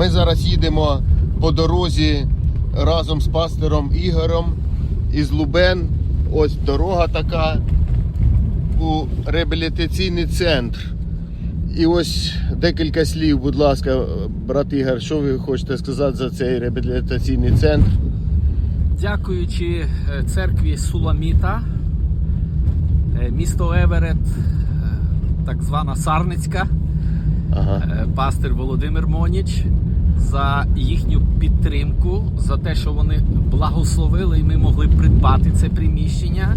Ми зараз їдемо по дорозі разом з пастором Ігорем із Лубен. Ось дорога така у реабілітаційний центр. І ось декілька слів, будь ласка, брат Ігор, що ви хочете сказати за цей реабілітаційний центр? Дякуючи е, церкві Суламіта, е, місто Еверет, е, так звана Сарницька, Ага. пастир Володимир Моніч, за їхню підтримку, за те, що вони благословили і ми могли придбати це приміщення.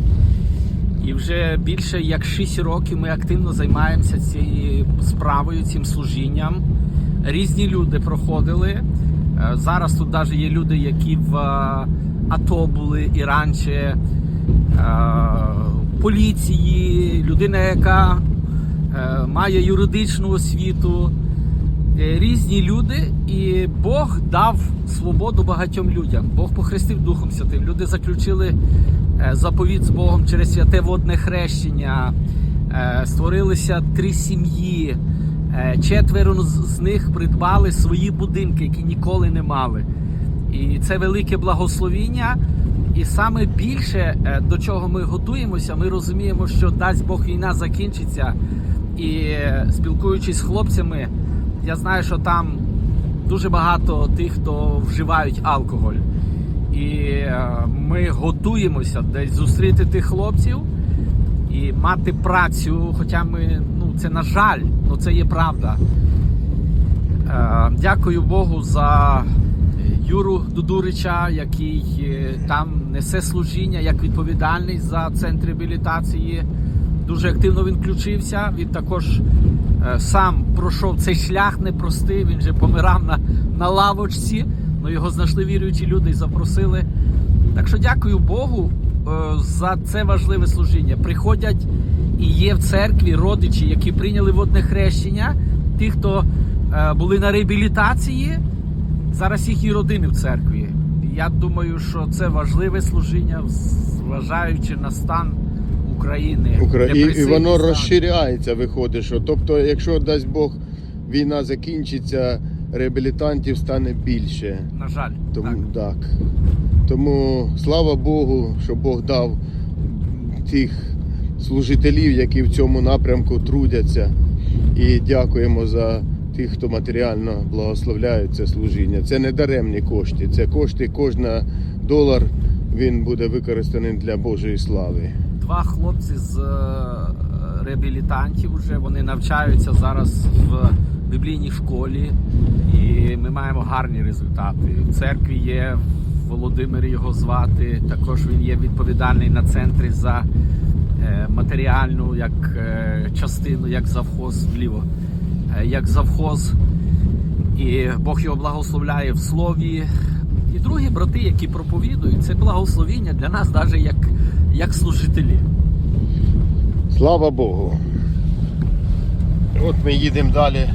І вже більше як 6 років ми активно займаємося цією справою, цим служінням. Різні люди проходили. Е, Зараз тут навіть є люди, які в е, АТО були і раніше, е, поліції, людина, яка має юридичну освіту. Е, Різні люди, і Бог дав свободу багатьом людям. Бог похрестив Духом Святим. Люди заключили е, заповіт з Богом через святе водне хрещення. Е, Створилися три сім'ї. Четверо з них придбали свої будинки, які ніколи не мали. І це велике благословіння. І саме більше до чого ми готуємося, ми розуміємо, що дасть Бог війна закінчиться. І спілкуючись з хлопцями, я знаю, що там дуже багато тих, хто вживають алкоголь. І е, ми готуємося десь зустріти тих хлопців і мати працю. Хоча ми, ну це на жаль, ну це є правда. Е, Дякую Богу за Юру Дудурича, який е, там несе служіння як відповідальний за центр реабілітації. Дуже активно він включився. Він також сам пройшов цей шлях непростий. Він же помирав на, на лавочці. Ну його знайшли віруючі люди і запросили. Так що дякую Богу е, за це важливе служіння. Приходять і є в церкві родичі, які прийняли водне хрещення, ті, хто е, були на реабілітації, зараз їхні родини в церкві. Я думаю, що це важливе служіння, зважаючи на стан України. Укра... І, і воно стан. розширяється, виходить. Що, тобто, якщо дасть Бог, війна закінчиться, реабілітантів стане більше. На жаль, Тому так. так. Тому слава Богу, що Бог дав тих служителів, які в цьому напрямку трудяться. І дякуємо за тих, хто матеріально благословляє це служіння. Це не даремні кошти. Це кошти, кожна долар він буде використаний для Божої слави. Два хлопці з е, реабілітантів вже вони навчаються зараз в біблійній школі, і ми маємо гарні результати. В церкві є Володимир його звати. Також він є відповідальний на центрі за е, матеріальну як е, частину, як завхоз вліво, як завхоз. І Бог його благословляє в слові. І другі брати, які проповідують, це благословіння для нас, навіть як, як служителі. Слава Богу. От ми їдемо далі.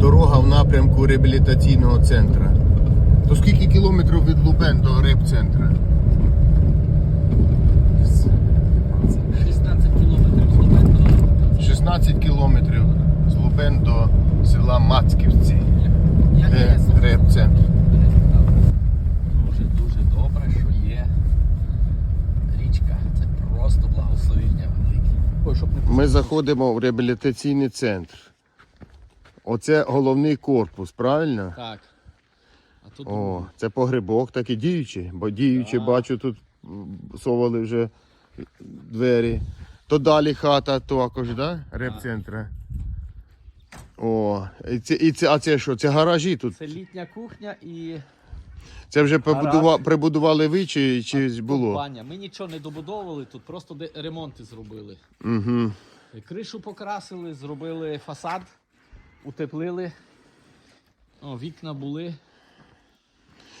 Дорога в напрямку реабілітаційного центру. То скільки кілометрів від Лубен до реп-центра? 16 кілометрів з Лубенка. 16 кілометрів з Лубен до села Мацківці, де. Дуже дуже добре, що є річка. Це просто благословіння велике. Ми заходимо в реабілітаційний центр. Оце головний корпус, правильно? Так. А тут О, це погребок такий діючий, бо діючий, Так. бачу, тут совали вже двері. То далі хата також, да? Реп-центра. О, і це, і це, а це що? Це гаражі тут. це літня кухня і Це вже побудува, Гараж. прибудували ви чи, чи було? баня. Ми нічого не добудовували, тут просто де- ремонти зробили. Угу. Кришу покрасили, зробили фасад, утеплили. О, вікна були.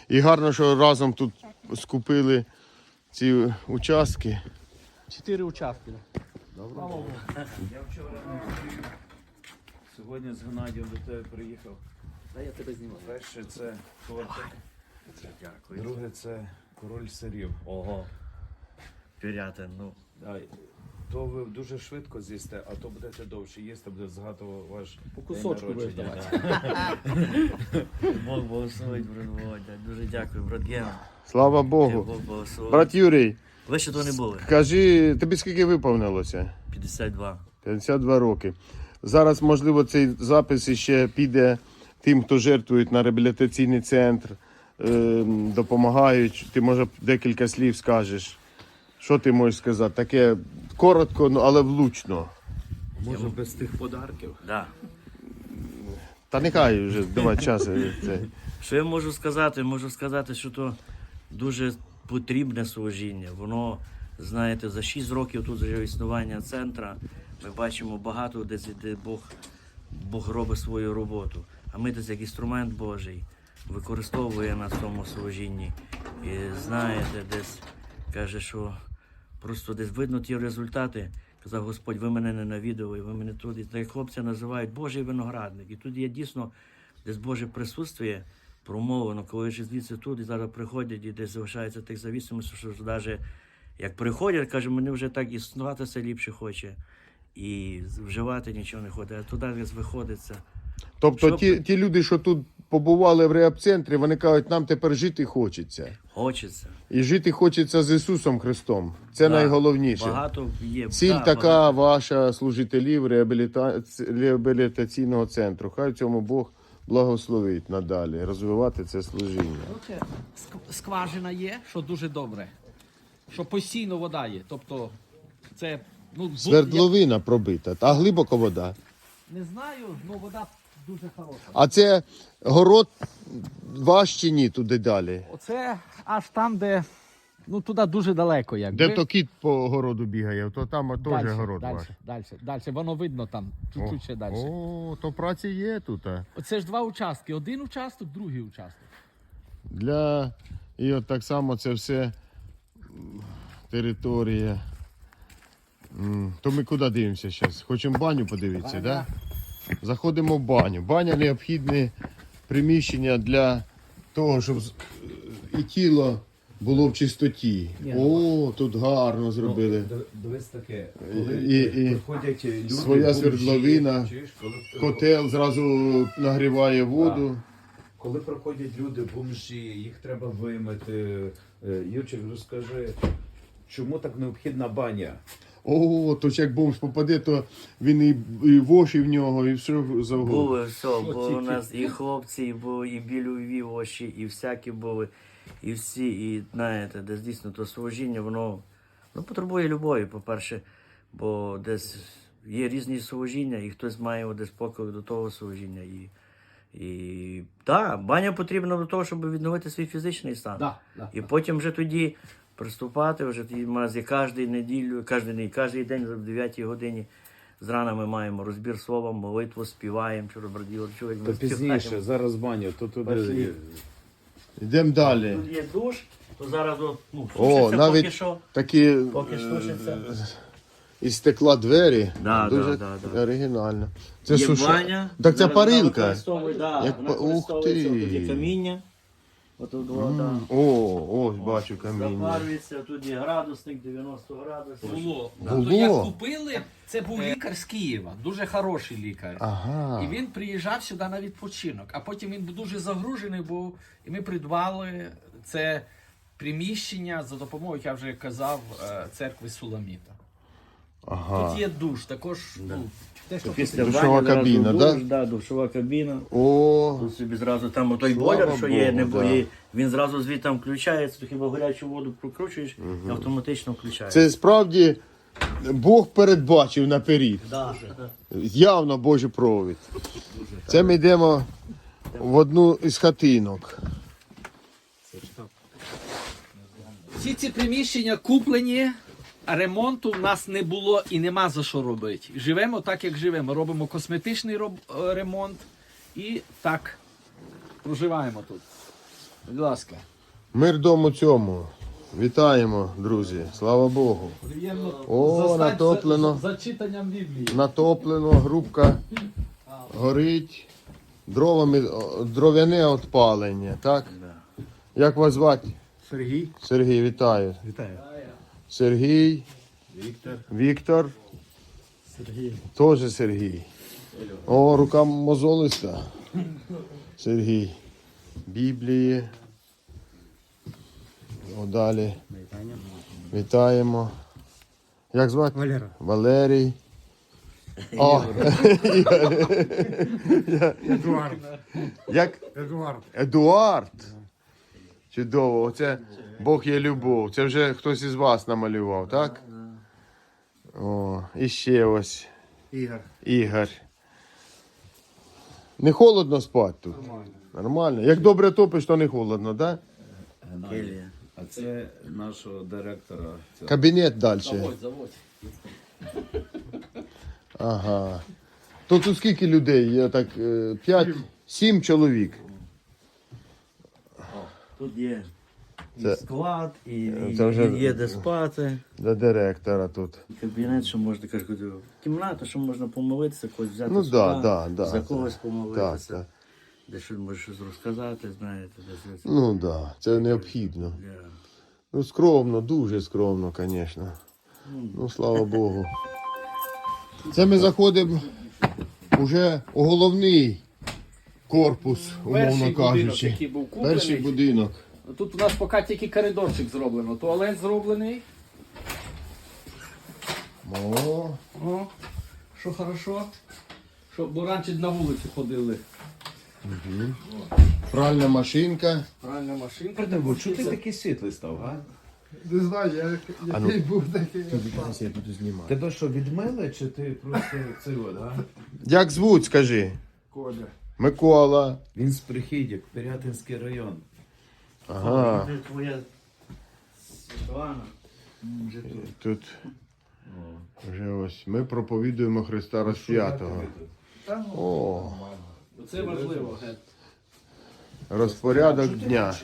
І гарно, що разом тут скупили ці участки. Чотири участки. Сьогодні з Геннадієм до тебе приїхав. Дай я тебе знімаю. Перше це тортик, Дякую. друге це король сирів. Ого. Пірятин, ну. Дай. То ви дуже швидко з'їсте, а то будете довше їсти, буде згадувати ваш По кусочку будеш. Бог благословить, брат Володя. Дуже дякую, брат Гена. Слава Богу. Бог благословить. Брат Юрій, Ви ще то не були? кажи, тобі скільки виповнилося? 52. 52 роки. Зараз, можливо, цей запис ще піде тим, хто жертвує на реабілітаційний центр, е, допомагають. Ти, може, декілька слів скажеш. Що ти можеш сказати? Таке коротко, ну, але влучно. Може без тих подарків? Да. Та нехай вже давай час. е, Що я можу сказати? Можу сказати, що то дуже потрібне служіння. Воно, знаєте, за 6 років тут вже існування центра ми бачимо багато, де, де Бог, Бог робить свою роботу. А ми десь як інструмент Божий використовує на цьому служінні. І знаєте, десь каже, що просто десь видно ті результати. Казав Господь, ви мене ненавидали, ви мене тут. І так хлопці називають Божий виноградник. І тут є дійсно десь Боже присутствие промовлено, коли ж звідси тут і зараз приходять і десь залишається тих завісимостей, що навіть як приходять, каже, мені вже так існуватися ліпше хоче. І вживати нічого не хоче. А туди десь виходиться. Тобто Щоб- ті, ті люди, що тут побували в реабцентрі, вони кажуть, нам тепер жити хочеться. Хочеться. І жити хочеться з Ісусом Христом. Це Да. найголовніше. Багато є. Ціль да, така багато. ваша служителів реабіліта... реабілітаційного центру. Хай в цьому Бог благословить надалі, розвивати це служіння. Скважина є, що дуже добре. Що постійно вода є. Тобто, це. Ну, бу- Свердловина пробита, а глибоко вода. я Не знаю, але вода дуже хороша. А це город ваш чи ні туди далі? Оце аж там, де. Ну, туди дуже далеко, якби. Де то кіт по городу бігає, то там теж город дальше, ваш. Дальше, дальше. Воно видно там, чуть-чуть ще далі. О, то праці є тут. а. Оце ж два участки. Один участок, другий участок. Для... І от так само це все м, територія. М, То ми куди дивимося зараз? Хочемо баню подивитися, так? Да? Заходимо в баню. Баня необхідне приміщення для того, щоб з- і тіло було в чистоті. О, тут гарно зробили. Ну, Дивись таке, коли і- і приходять люди, своя бомжі, свердловина, чуєш, коли, Котел зразу нагріває воду. коли приходять люди, бомжі, їх треба вимити. Е, Юрчик, розкажи, чому так необхідна баня? О, то ж як бомж попаде, то він і, і воші в нього, і все завгодно. Були все, бо у нас і хлопці, і були, і білюві очі, і всякі були, і всі, і знаєте, десь дійсно то служіння, воно ну, потребує любові, по-перше, бо десь є різні служіння, і хтось має десь поклик до того служіння. І, і так, баня потрібна до того, щоб відновити свій фізичний стан. Да, да, І потім вже тоді приступати, вже тоді мазі кожну неділю, кожен, кожен день в 9 годині. Зрана ми маємо розбір слова, молитву, співаємо, що робив чоловік. То пізніше, зараз баню, то туди. Йдемо далі. Тут є душ, то зараз от, ну, О, сушиться навіть поки що. такі Поки е, сушиться. із стекла двері. Да, Дуже да, да, да. оригінально. Це Є суша- баня. Так це Зараз вона парилка. використовує, Да, Як вона па- ух використовується, ти. Тут є каміння. Отут вода. О, ось бачу каміння. Запарюється, тут є градусник 90 градусів. Було. Було? То як купили, це був лікар з Києва, дуже хороший лікар. Ага. І він приїжджав сюди на відпочинок. А потім він був дуже загружений був, і ми придбали це приміщення за допомогою, як я вже казав, е, церкви Суламіта. Ага. Тут є душ, також ну, те, що Після Душова бані зразу кабіна, душ, да? Да, душова кабіна. О, Тут собі зразу там той Слава бойлер, що є, Богу, не да. бої. Він зразу звідти там включається, то хіба гарячу воду прокручуєш і автоматично включається. це справді Бог передбачив наперед. Да. Явно Божий провід. Це ми йдемо в одну із хатинок. Всі ці приміщення куплені, ремонту в нас не було і нема за що робити. Живемо так, як живемо. Робимо косметичний роб- е, ремонт і так проживаємо тут. Будь ласка. Мир дому цьому. Вітаємо, друзі. Слава Богу. Приємно О, натоплено. За, за читанням Біблії. Натоплено, грубка горить. Дровами, дров'яне отпалення, так? Як вас звати? Сергій. Сергій, вітаю. Вітаю. Сергій Віктор. Віктор. Сергій. Теж Сергій. О, рука мозолиста. Сергій. Біблії. О, далі. Вітаємо. Як звати? Валера. Валерій. О, Едуард. як Едуард. Едуард. Чудово. Оце Бог є любов. Це вже хтось із вас намалював, так? О, і ще ось Ігор. Ігор. Не холодно спати тут? Нормально. Як добре топиш, то не холодно, так? Келія. А це нашого директора. цього. Кабінет далі. Заводь, заводь. Ага. То тут скільки людей? Я так, е, п'ять, сім чоловік. Тут є і Це- склад, і, і, Це вже- і є де спати. До директора тут. Кабінет, що можна кажу, кімната, що можна помолитися, когось взяти Ну сюди, да, да, да, за когось Так, помолитися, так. де щось можеш щось розказати, знаєте, десь. ось. Ну так, да, це необхідно. Я- Ну, скромно, дуже скромно, звісно. Ну, слава Богу. Це ми заходимо уже у головний корпус, умовно будинок, кажучи. який був куплений. Перший будинок. Тут у нас поки тільки коридорчик зроблено. Туалет зроблений. О, О, що хорошо. Що, бо раніше на вулицю ходили. пральна машинка. Пральна машинка. Придиву, чого ти такий світлий став, а? Не знаю, я ну. який був такий. Я буду знімати. Тебе що, відмили, чи ти просто цей от, а? Як звуть, скажи? Коля. Микола. Він з Прихідік, Пирятинський район. Ага. Це твоя Світлана. Вже тут. Тут вже ось ми проповідуємо Христа Розп'ятого. О, Це важливо. ге. розпорядок дня.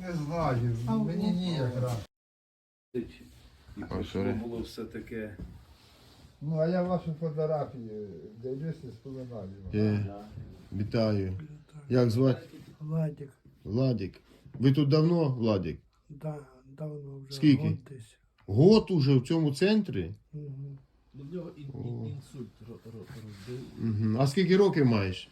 Не знаю, мені ніяк. І sorry. було все таке. Ну, а я вашу фотографію дивлюся, споминаю. Е, Вітаю. Як звати? Владик, Владик. Ви тут давно, Владик? да, давно вже Скільки? год десь. Год уже в цьому центрі? Мгм. В нього ін- ін- інсульт ро- ро- розбив. Угу. А скільки років маєш?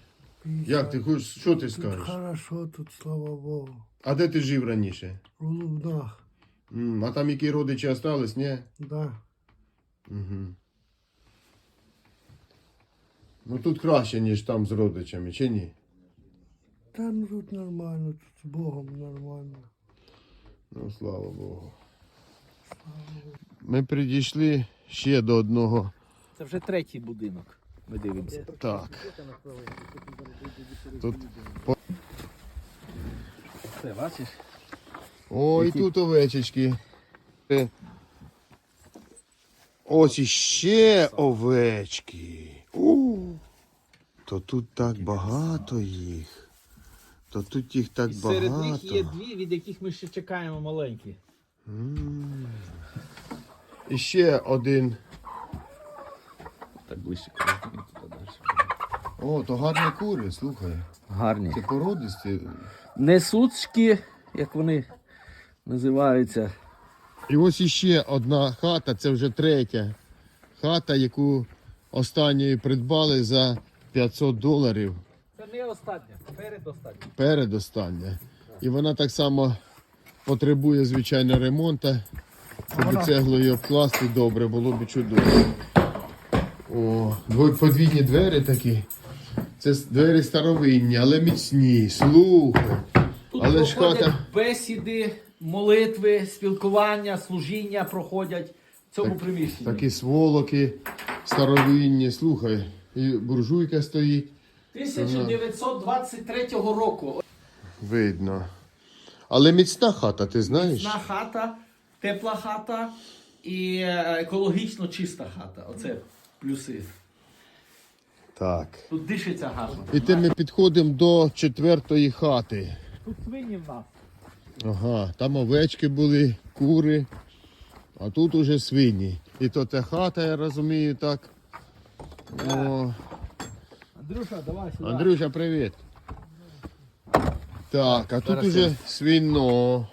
Як ти хочеш, що ти Тут скажеш? хорошо, тут слава Богу. А де ти жив раніше? В Лубнах, М, А там які родичі остались, ні? да. Угу. Ну тут краще, ніж там з родичами, чи ні? Та ну тут нормально, тут з Богом нормально. Ну, слава Богу. Ми підійшли ще до одного. Це вже третій будинок. Ми дивимося. Так. Тут... Це бачиш? О, і тут овечечки. Е, Ось іще овечки. У, то тут так багато їх. То тут їх так І серед них є дві, від яких ми ще чекаємо маленькі. М. І ще один. Так ближче, туди далі. О, то гарні кури, слухай. Гарні. Це породисті. Несучки, як вони називаються. І ось іще одна хата, це вже третя хата, яку останньою придбали за 500 доларів. Це не остання, передостання. передостання. І вона так само потребує, звичайно, ремонту. Щоб цеглою обкласти добре, було б чудово. О, подвійні двері такі. Це двері старовинні, але міцні. Слухай. Тут Але ж проходять хата- бесіди, молитви, спілкування, служіння проходять в цьому приміщенні. Такі сволоки старовинні. Слухай, і буржуйка стоїть. 1923 року. Видно. Але міцна хата, ти знаєш? Міцна хата, тепла хата і е, екологічно чиста хата. Оце плюси. Так. Тут дишиться гарно. І тим ми підходимо до четвертої хати. Тут свині в нас. Ага, там овечки були, кури, а тут уже свині. І то та хата, я розумію, так. О, Андрюша, давай сюди. Андрюша, привіт. Так, а тут уже свино.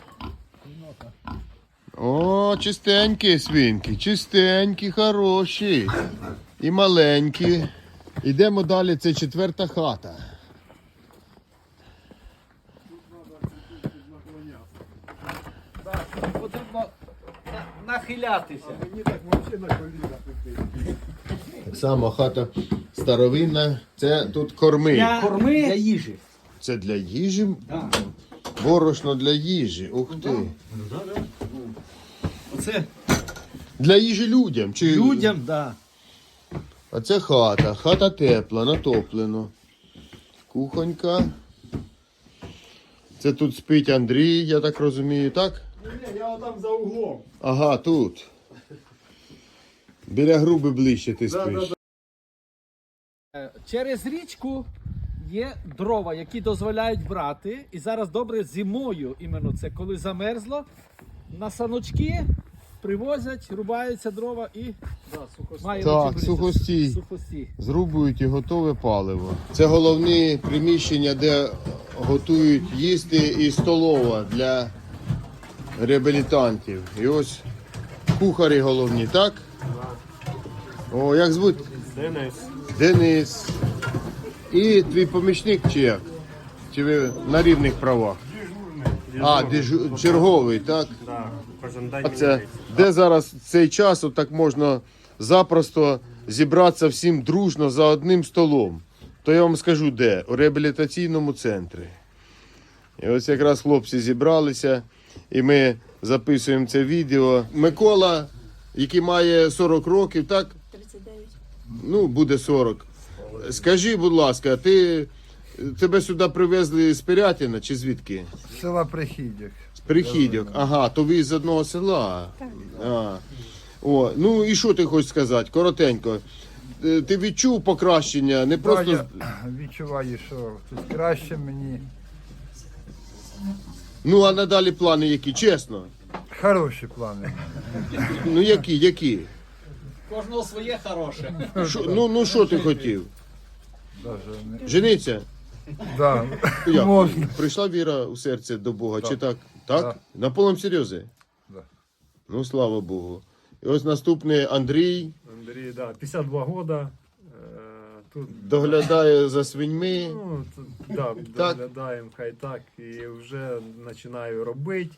О, чистенькі свинки, чистенькі, хороші. І маленькі. Ідемо далі, це четверта хата. Потрібно нахилятися. Мені Так само хата старовинна. Це тут корми. Корми для їжі. Це для їжі? Да. Борошно для їжі. Ух ти. Оце Для їжі людям. Чи... людям, да. А це хата. Хата тепла, натоплено. Кухонька. Це тут спить Андрій, я так розумію, так? Ні, я там за углом. Ага, тут. Біля груби ближче ти спиш. Е, Через річку є дрова, які дозволяють брати. І зараз добре зимою, іменно це коли замерзло, на саночки привозять, рубаються дрова і має Так, сухостій. сухостій. Зрубують і готове паливо. Це головні приміщення, де готують їсти і столова для реабілітантів. І ось кухарі головні, так? О, як звуть? Денис. Денис. І твій помічник чи як? Чи ви на рівних правах? А, дежу- черговий, так? А це де зараз цей час так можна запросто зібратися всім дружно за одним столом. То я вам скажу де? У реабілітаційному центрі. І ось якраз хлопці зібралися, і ми записуємо це відео. Микола, який має 40 років, так? 39. Ну, буде 40. Скажи, будь ласка, ти тебе сюди привезли з Пирятина чи звідки? З села Прихідяк. З Прихідьок. Ага, то ви з одного села. А. О, ну і що ти хочеш сказати? Коротенько. Е, Ти відчув покращення, не просто. Я відчуваю, що тут краще мені. Ну, а надалі плани які, чесно. Хороші плани. Ну які, які? Кожного своє хороше. Шо- ну, ну що ти хотів? Даже. Жениться? да. Як? Можна. Прийшла віра у серце до Бога, чи так? Так? На повному серйозі? Да. Ну, слава Богу. І ось наступний Андрій Андрей, да, 52 года. Э, Тут, доглядає за свиньми. ну, тут, да, Так. доглядаємо, хай так, і вже починаю робити, е,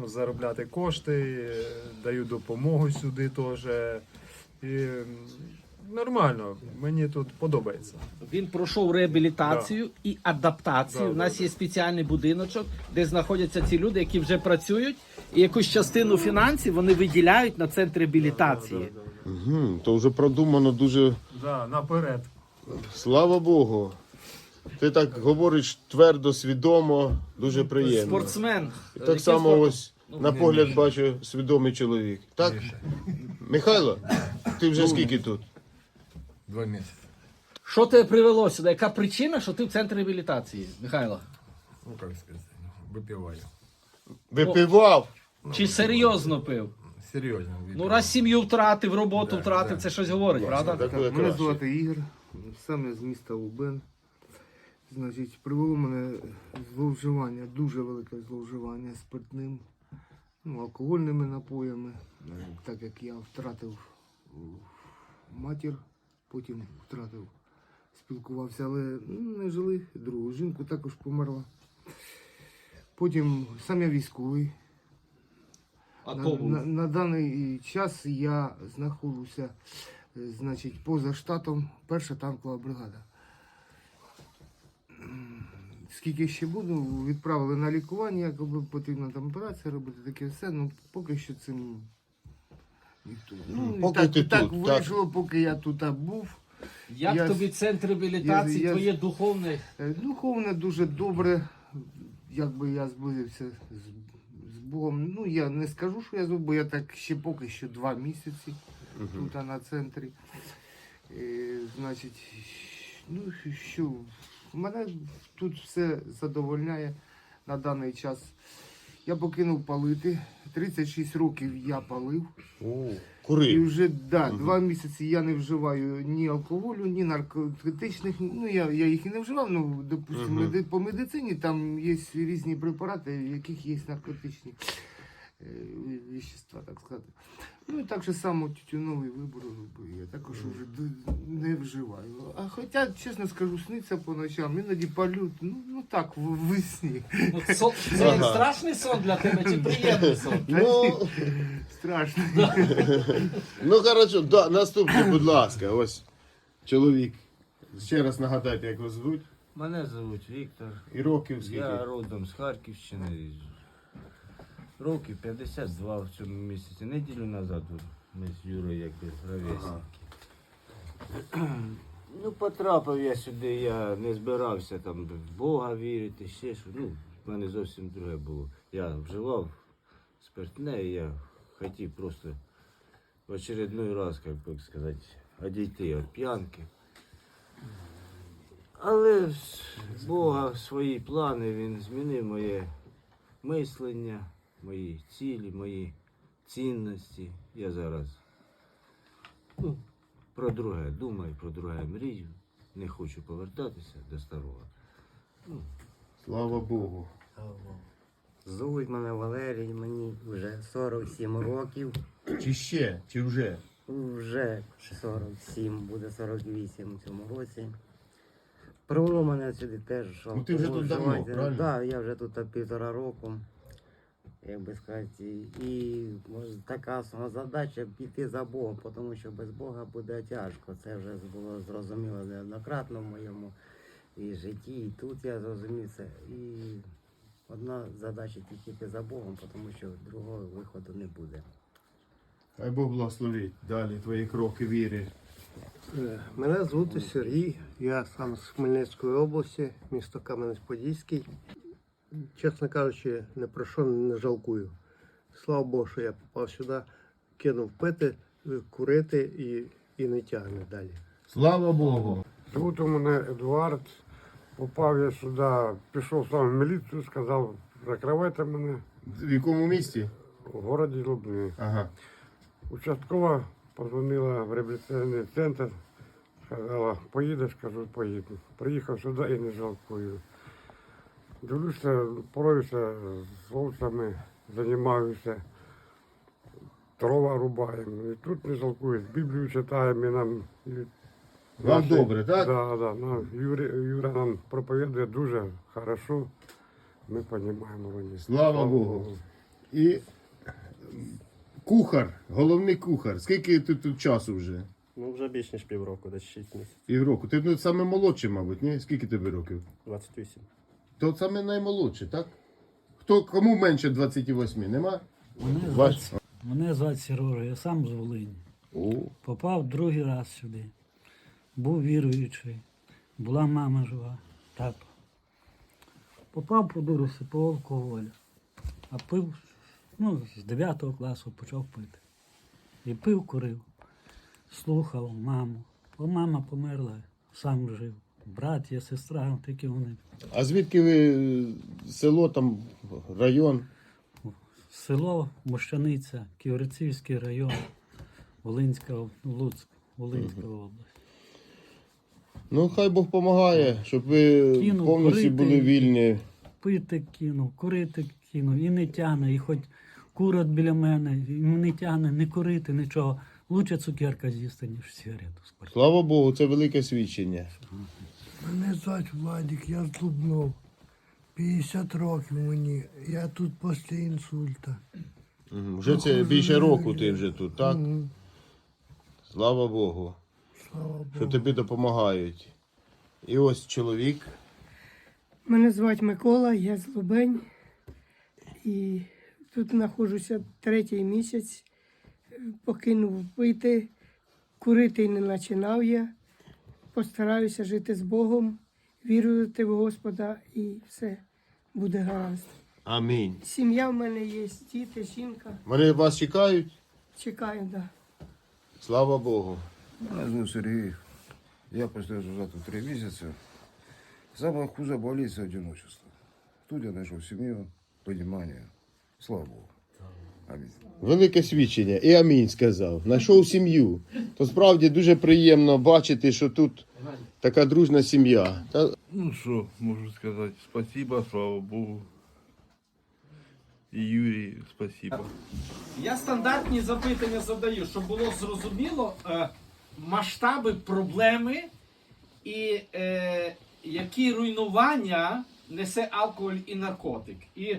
ну, заробляти кошти, е, даю допомогу сюди теж. І нормально, мені тут подобається. Він пройшов реабілітацію і адаптацію. Да, У нас да, є спеціальний будиночок, де знаходяться ці люди, які вже працюють, і якусь частину фінансів вони виділяють на центр реабілітації. Угу, то вже продумано дуже. Да, наперед. Слава Богу. Ти так говориш твердо, свідомо, дуже приємно. Спортсмен. І так само ось на погляд бачу свідомий чоловік. Так? Михайло, ти вже скільки тут? Два місяці. Що тебе привело сюди? Яка причина, що ти в центрі реабілітації, Михайло? Ну, як сказати, випиваю. Випивав. Чи серйозно пив? Серйозно Ну, раз сім'ю втратив, роботу втратив, це щось говорить, правда? Так буде Мене краще. звати Ігор, саме з міста Лубен. Значить, привело мене зловживання, дуже велике зловживання спиртним, ну, алкогольними напоями, так як я втратив матір, потім втратив, спілкувався, але ну, не жили. Другу жінку також померла. Потім сам я військовий. А На, то на, на даний час я знаходжуся е, значить, поза штатом, перша танкова бригада. Скільки ще буду, відправили на лікування, якби потрібна там операція робити, таке все, ну поки що цим ніхто. Ну, і Поки так, ти так тут, так. вийшло, поки я тут був. Як Я- тобі центр реабілітації, я- я- твоє духовне? Е, Духовно дуже добре, якби я зблизився з, з Богом. Ну, я не скажу, що я зуб, бо я так ще поки що два місяці тут а, на центрі. Е, значить, ну що, мене тут все задовольняє на даний час. Я покинув палити. 36 років я палив. О, І вже да, два місяці я не вживаю ні алкоголю, ні наркотичних. Ну я, я їх і не вживав. Ну, допустимо, меди- по медицині там є різні препарати, в яких є наркотичні е, ві- вещества, так сказати. Ну і так же само тютюновий вибор робив. Я також вже не вживаю. А хоча, чесно скажу, сниться по ночам, іноді палю, ну, ну так, в, в сні. Ну, це Ага. страшний сон для тебе чи приємний сон? Ну, Страшно. ну хорошо, да, наступний, будь ласка, ось чоловік. Ще раз нагадайте, як вас звуть. Мене звуть Віктор. І років скільки. Я родом з Харківщини. Років 52 в цьому місяці. Неділю назад ми з Юрою якби ровесники. Ну, потрапив я сюди, я не збирався там в Бога вірити, ще що. Ну, в мене зовсім друге було. Я вживав спиртне, і я хотів просто в очередной раз, як би сказати, одійти від п'янки. Але Бога свої плани він змінив моє мислення, мої цілі, мої цінності. Я зараз ну, про друге думаю, про друге мрію. Не хочу повертатися до старого. Слава Богу. Звуть мене Валерій, мені вже 47 років. Чи ще, чи вже? Вже 47, буде 48 у цьому році. Привело мене сюди теж. Ну, ти вже тут давно, Так, да, я вже тут півтора року. Як би сказати, і може, така сама задача піти за Богом, тому що без Бога буде тяжко. Це вже було зрозуміло неоднократно в моєму і житті, і тут я зрозумів це. І одна задача тільки йти за Богом, тому що другого виходу не буде. Хай Бог благословить далі твої кроки віри. Е, Мене звати Сергій, я сам з Хмельницької області, місто Кам'янець-Подільський. Чесно кажучи, не про що не жалкую. Слава Богу, що я попав сюди, кинув пити, курити і, і не тягне далі. Слава Богу. Звуть у мене Едуард. Попав я сюди, пішов сам в міліцію, сказав, закривайте мене В якому місті? в городі Лубни. Ага. Участкова позвонила в реабілітаційний центр, сказала, поїдеш, кажу, поїду. Приїхав сюди і не жалкую. Дивлюся, поруюся з хлопцями, займаюся, дрова рубаємо. І тут не жалкую, Біблію читаємо і нам. і Вам наші- добре, так? Да, да. Ну, Юрі, Юра нам проповідує дуже хорошо. Ми розуміємо вони. Слава Богу. І кухар, головний кухар. Скільки ти тут часу вже? Ну, вже більш ніж півроку, десь 6 місяців, Півроку. Ти ну, саме молодший, мабуть, ні? Скільки тобі років? 28. То саме наймолодший, так? Хто кому менше 28? Нема? Мене Ваш? звати, мене звати Сережа, я сам з Волині. О, Попав другий раз сюди. Був віруючий. Була мама жива, тато. Попав по дурості, по алкоголю. А пив, ну, з 9 класу почав пити. І пив, курив. Слухав маму. Бо мама померла, сам жив. Брат є, сестра, такі вони. А звідки ви село там, район? Село Мощаниця, Ківерцівський район, Волинська, Луцьк, Волинська область. Ну, хай Бог допомагає, щоб ви Кинув повністю курити. були вільні. Пити кинув, курити кинув, і не тягне, і хоч курять біля мене, і не тягне, не курити, нічого. Лучше цукерка з'їсти, ніж сигарету. Слава Богу, це велике свідчення. Мене звати Владик, я з Лубнов. 50 років мені. Я тут після інсульта. Вже це більше року ти вже тут, так? Мгм. Слава Богу, Слава Богу. що тобі допомагають. І ось чоловік. Мене звати Микола, я з Лубень. І тут знаходжуся третій місяць. Покинув пити, курити не починав я. Постараюся жити з Богом, вірувати в Господа і все буде гаразд. Амінь. Сім'я в мене є, діти, жінка. Вони вас чекають? Чекаю, да. Слава Богу. Мене звуть Сергій. Я працюю вже три місяці. Саме хуже болить це одиночество. Тут я знайшов сім'ю, розуміння. Слава Богу. Амінь. Велике свідчення. І амінь сказав. Знайшов сім'ю. То справді дуже приємно бачити, що тут така дружна сім'я. Та Ну що, можу сказати, спасибо, слава Богу. І Юрій, спасибо. Я стандартні запитання задаю, щоб було зрозуміло е, масштаби проблеми і е, які руйнування несе алкоголь і наркотик. І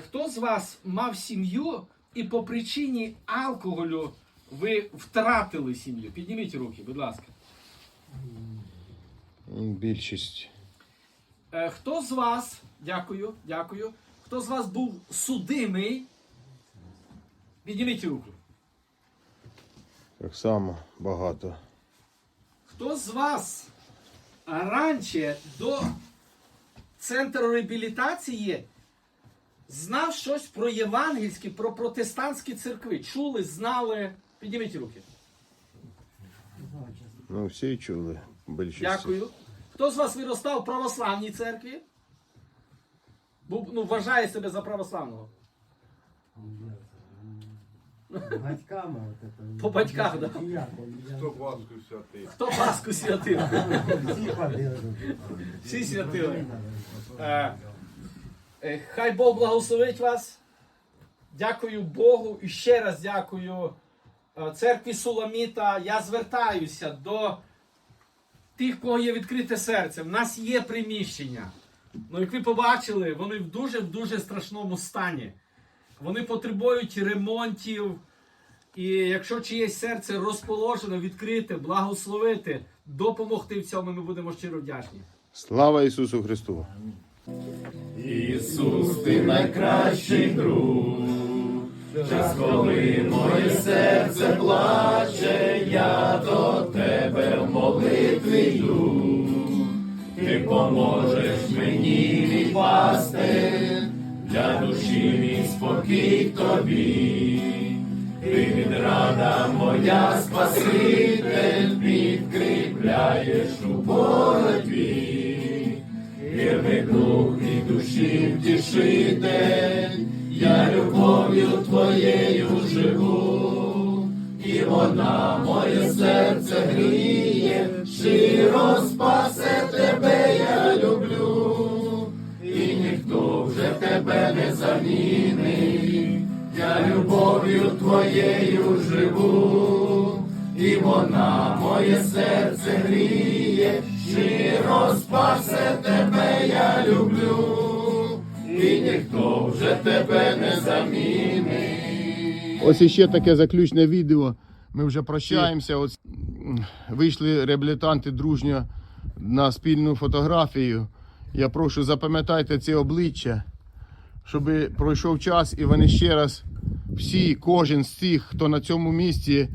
хто з вас мав сім'ю і по причині алкоголю ви втратили сім'ю? Підніміть руки, будь ласка. більшість. Е, хто з вас, дякую, дякую, хто з вас був судимий? Підніміть руку. Так само багато. Хто з вас раніше до центру реабілітації знав щось про євангельські, про протестантські церкви? Чули, знали? Підніміть руки. Ну, всі чули. Більшість. Дякую. Хто з вас виростав в православній церкві? Був, ну, вважає себе за православного. Батьками от это. По батьках, да. Хто Пасху святий? Хто Пасху святив? Всі ходили. Всі святили. Е, Хай Бог благословить вас. Дякую Богу і ще раз дякую е, церкві Суламіта. Я звертаюся до тих, кого є відкрите серце. В нас є приміщення. Ну, як ви побачили, вони в дуже в дуже страшному стані. Вони потребують ремонтів. І якщо чиєсь серце розположено, відкрите, благословити, допомогти в цьому, ми будемо щиро вдячні. Слава Ісусу Христу! Ісус, ти найкращий друг. Час, коли моє серце плаче, я до тебе в молитві йду. Ти поможеш мені відпасти, для душі мій спокій тобі. Ти відрада моя спаситель, підкріпляєш у боротьбі. Душі день, я любов'ю твоєю живу, і вона моє вже тебе не замінить. Ось іще таке заключне відео. Ми вже прощаємося. Ось вийшли реабілітанти дружньо на спільну фотографію. Я прошу, запам'ятайте ці обличчя, щоб пройшов час і вони ще раз всі, кожен з тих, хто на цьому місці,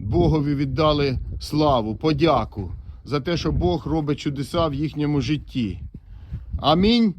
Богові віддали славу, подяку за те, що Бог робить чудеса в їхньому житті. Амінь.